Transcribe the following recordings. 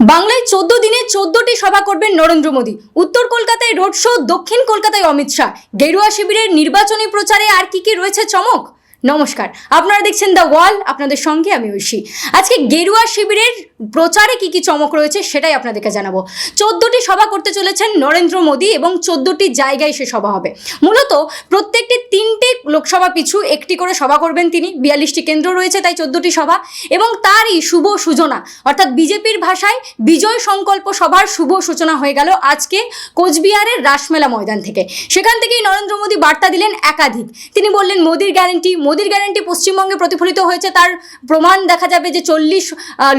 বাংলায় চোদ্দ দিনে চোদ্দটি সভা করবেন নরেন্দ্র মোদী। উত্তর কলকাতায় রোড শো, দক্ষিণ কলকাতায় অমিত শাহ। গেরুয়া শিবিরের নির্বাচনী প্রচারে আর কি কি রয়েছে চমক? নমস্কার। আপনারা দেখছেন দ্য ওয়াল আপনাদের সঙ্গে আমি ঐশী। আজকে গেরুয়া শিবিরের প্রচারে কি কি চমক রয়েছে সেটাই আপনাদেরকে জানাব। চোদ্দটি সভা করতে চলেছেন নরেন্দ্র মোদী এবং চোদ্দটি জায়গায় সে সভা হবে। মূলত প্রত্যেকটি তিনটে লোকসভা পিছু একটি করে সভা করবেন তিনি। বিয়াল্লিশটি কেন্দ্র রয়েছে তাই চোদ্দটি সভা এবং তারই শুভ সূচনা, অর্থাৎ বিজেপির ভাষায় বিজয় সংকল্প সভার শুভ সূচনা হয়ে গেল আজকে কোচবিহারের রাসমেলা ময়দান থেকে। সেখান থেকেই নরেন্দ্র মোদী বার্তা দিলেন একাধিক। তিনি বললেন, মোদির গ্যারেন্টি মোদির গ্যারেন্টি পশ্চিমবঙ্গে প্রতিফলিত হয়েছে। তার প্রমাণ দেখা যাবে যে চল্লিশ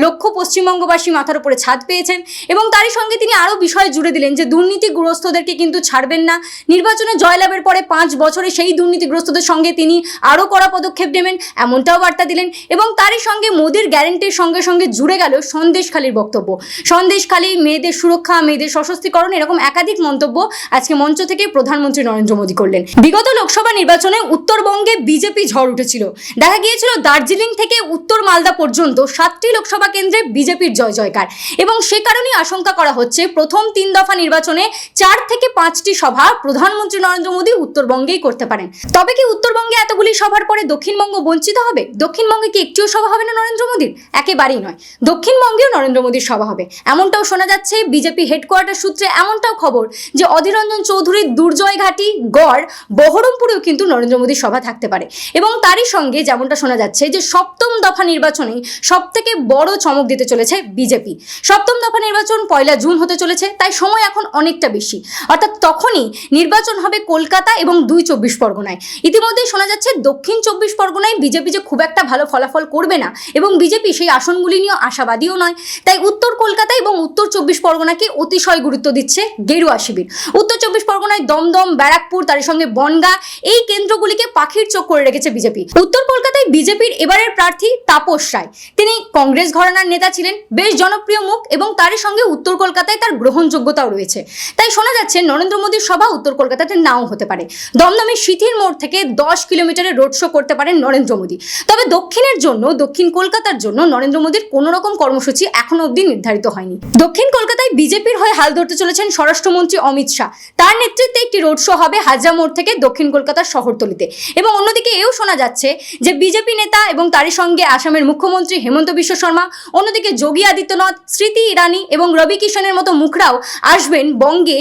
লক্ষ পশ্চিমবঙ্গবাসী মাথার উপরে ছাদ পেয়েছেন এবং তারই সঙ্গে তিনি আরও বিষয় জুড়ে দিলেন যে দুর্নীতিগ্রস্তদেরকে কিন্তু ছাড়বেন না। নির্বাচনে জয়লাভের পরে পাঁচ বছরে সেই দুর্নীতিগ্রস্তদের সঙ্গে তিনি আরও কড়া পদক্ষেপ নেবেন, এমনটাও বার্তা দিলেন এবং তারই সঙ্গে মোদির গ্যারেন্টির সঙ্গে সঙ্গে জুড়ে গেল সন্দেশখালীর বক্তব্য। সন্দেশখালী, মেয়েদের সুরক্ষা, মেয়েদের সশস্তিকরণ এরকম একাধিক মন্তব্য আজকে মঞ্চ থেকে প্রধানমন্ত্রী নরেন্দ্র মোদী করলেন। বিগত লোকসভা নির্বাচনে উত্তরবঙ্গে বিজেপি ঝড় উঠেছিল। দেখা গিয়েছিল দার্জিলিং থেকে উত্তর মালদা পর্যন্ত সাতটি লোকসভা কেন্দ্রে বিজেপির জয় জয়কার। এবং সে কারণেই আশঙ্কা করা হচ্ছে প্রথম তিন দফা নির্বাচনে চার থেকে পাঁচটি সভা প্রধানমন্ত্রী নরেন্দ্র মোদী উত্তরবঙ্গেই করতে পারেন। তবে কি উত্তরবঙ্গে এতগুলি সভার পরে দক্ষিণবঙ্গ বঞ্চিত হবে? দক্ষিণবঙ্গে কি একটিও সভা হবে না নরেন্দ্র মোদীর? একেবারেই নয়। দক্ষিণবঙ্গেও নরেন্দ্র মোদীর সভা হবে। এমনটাও শোনা যাচ্ছে বিজেপি হেডকোয়ার্টার সূত্রে এমনটাও খবর যে অধীররঞ্জন চৌধুরীর দুর্জয় ঘাটি, গড়, বহরমপুরেও কিন্তু নরেন্দ্র মোদীর সভা থাকতে পারে। এবং তারই সঙ্গে যেমনটা শোনা যাচ্ছে যে সপ্তম দফা নির্বাচনেই সব থেকে বড় চমক দিতে চলেছে বিজেপি। সপ্তম দফা নির্বাচন পয়লা জুন হতে চলেছে, তাই সময় এখন অনেকটা বেশি। অর্থাৎ তখনই নির্বাচন হবে কলকাতা এবং দুই চব্বিশ পরগনায়। ইতিমধ্যেই শোনা যাচ্ছে, দক্ষিণ চব্বিশ পরগনায় বিজেপি যে খুব একটা ভালো ফলাফল করবে না, এবং বিজেপি সেই আসনগুলি নিয়ে আশাবাদীও নয়। তাই উত্তর কলকাতা এবং উত্তর চব্বিশ পরগনাকে অতিশয় গুরুত্ব দিচ্ছে গেরুয়া শিবির। উত্তর চব্বিশ পরগনায় দমদম, ব্যারাকপুর, তার সঙ্গে বনগা, এই কেন্দ্রগুলিকে পাখির চোখ করে রেখেছে বিজেপি। উত্তর কলকাতায় বিজেপির এবারের প্রার্থী তাপস রায়। তিনি কংগ্রেস ঘরানার নেতা ছিলেন। বেশ জনপ্রিয় মুখ এবং তারই সঙ্গে উত্তর কলকাতায় তার গ্রহণযোগ্যতাও রয়েছে। তাই শোনা যাচ্ছে, নরেন্দ্র মোদীর সভা উত্তর কলকাতাতে নাও হতে পারে। দমদমের শীতির মোড় থেকে দশ কিলোমিটারের রোড শো করতে পারেন নরেন্দ্র মোদী। তবে দক্ষিণের জন্য, দক্ষিণ কলকাতার জন্য নরেন্দ্র মোদীর কোনো রকম কর্মসূচি এখনও অবধি নির্ধারিত হয়নি। দক্ষিণ কলকাতায় বিজেপির হয়ে হাল ধরতে চলেছেন স্বরাষ্ট্রমন্ত্রী অমিত শাহ। তার নেতৃত্বে একটি রোড শো হবে হাজরা মোড় থেকে দক্ষিণ কলকাতার শহরতলিতে। এবং অন্যদিকে এও শোনা যাচ্ছে যে বিজেপি নেতা এবং তারই সঙ্গে আসামের মুখ্যমন্ত্রী হেমন্ত বিশ্ব শর্মা, অন্যদিকে যোগী আদিত্যনাথ, স্মৃতি ইরানি এবং রবি কিষণের মতো মুখরাও আসবেন বঙ্গে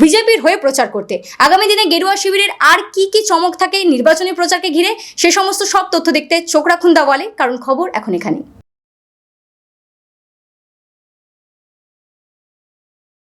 বিজেপির হয়ে প্রচার করতে। আগামী দিনে গেরুয়া শিবিরের আর কি কি চমক থাকে নির্বাচনী প্রচারকে ঘিরে, সে সমস্ত সব তথ্য দেখতে চোখ রাখুন দাওয়ালে, কারণ খবর এখন এখানে